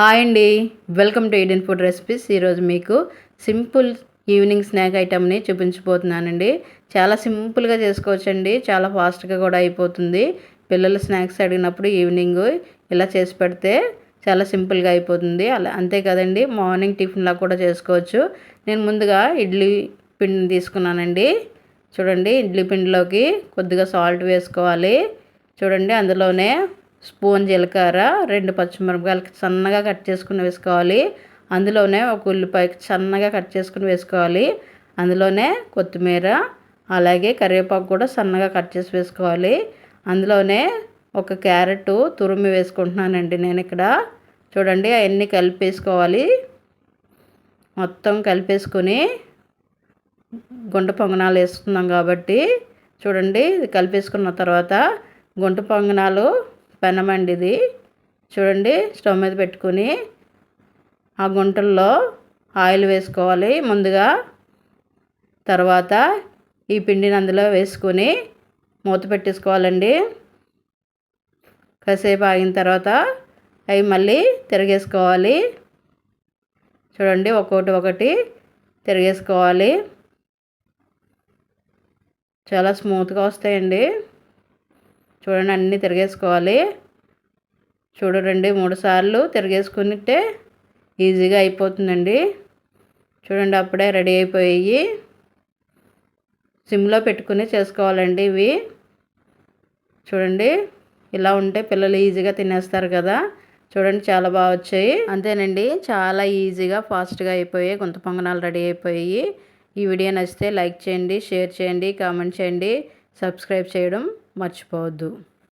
Hi అండి. Welcome to Eden food recipes ఈరోజు మీకు సింపుల్ ఈవినింగ్ స్నాక్ ఐటమ్ని చూపించబోతున్నానండి. చాలా సింపుల్గా చేసుకోవచ్చండి. చాలా ఫాస్ట్గా కూడా అయిపోతుంది. పిల్లలు స్నాక్స్ అడిగినప్పుడు ఈవినింగ్ ఇలా చేసి పెడితే చాలా సింపుల్గా అయిపోతుంది. అలా అంతే కదండి. మార్నింగ్ టిఫిన్లా కూడా చేసుకోవచ్చు. నేను ముందుగా ఇడ్లీ పిండిని తీసుకున్నానండి. చూడండి ఇడ్లీ పిండిలోకి కొద్దిగా సాల్ట్ వేసుకోవాలి. చూడండి అందులోనే స్పూన్ జీలకర్ర రెండు పచ్చిమిరపకాయలు సన్నగా కట్ చేసుకుని వేసుకోవాలి. అందులోనే ఒక ఉల్లిపాయ సన్నగా కట్ చేసుకుని వేసుకోవాలి. అందులోనే కొత్తిమీర అలాగే కరివేపాకు కూడా సన్నగా కట్ చేసి వేసుకోవాలి. అందులోనే ఒక క్యారెట్ తురుమి వేసుకుంటున్నానండి నేను ఇక్కడ. చూడండి అవన్నీ కలిపేసుకోవాలి. మొత్తం కలిపేసుకొని గుంట పొంగనాలు వేసుకున్నాం కాబట్టి చూడండి కలిపేసుకున్న తర్వాత గుంట పొంగనాలు పెనమండి ఇది. చూడండి స్టవ్ మీద పెట్టుకుని ఆ గుంటల్లో ఆయిల్ వేసుకోవాలి. ముందుగా తర్వాత ఈ పిండిని అందులో వేసుకొని మూత పెట్టేసుకోవాలండి. కాసేపు ఆగిన తర్వాత అవి మళ్ళీ తిరిగేసుకోవాలి. చూడండి ఒక్కొక్కటి ఒకటి తిరిగేసుకోవాలి. చాలా స్మూత్గా వస్తాయండి. చూడండి అన్నీ తిరిగేసుకోవాలి. చూడండి మూడు సార్లు తిరిగేసుకుంటే ఈజీగా అయిపోతుందండి. చూడండి అప్పుడే రెడీ అయిపోయి సిమ్లో పెట్టుకుని చేసుకోవాలండి ఇవి. చూడండి ఇలా ఉంటే పిల్లలు ఈజీగా తినేస్తారు కదా. చూడండి చాలా బాగా వచ్చాయి. అంతేనండి చాలా ఈజీగా ఫాస్ట్గా అయిపోయాయి. గుంత పొంగనాలు రెడీ అయిపోయి ఈ వీడియో నచ్చితే లైక్ చేయండి షేర్ చేయండి కామెంట్ చేయండి సబ్స్క్రైబ్ చేయడం మర్చిపోవద్దు.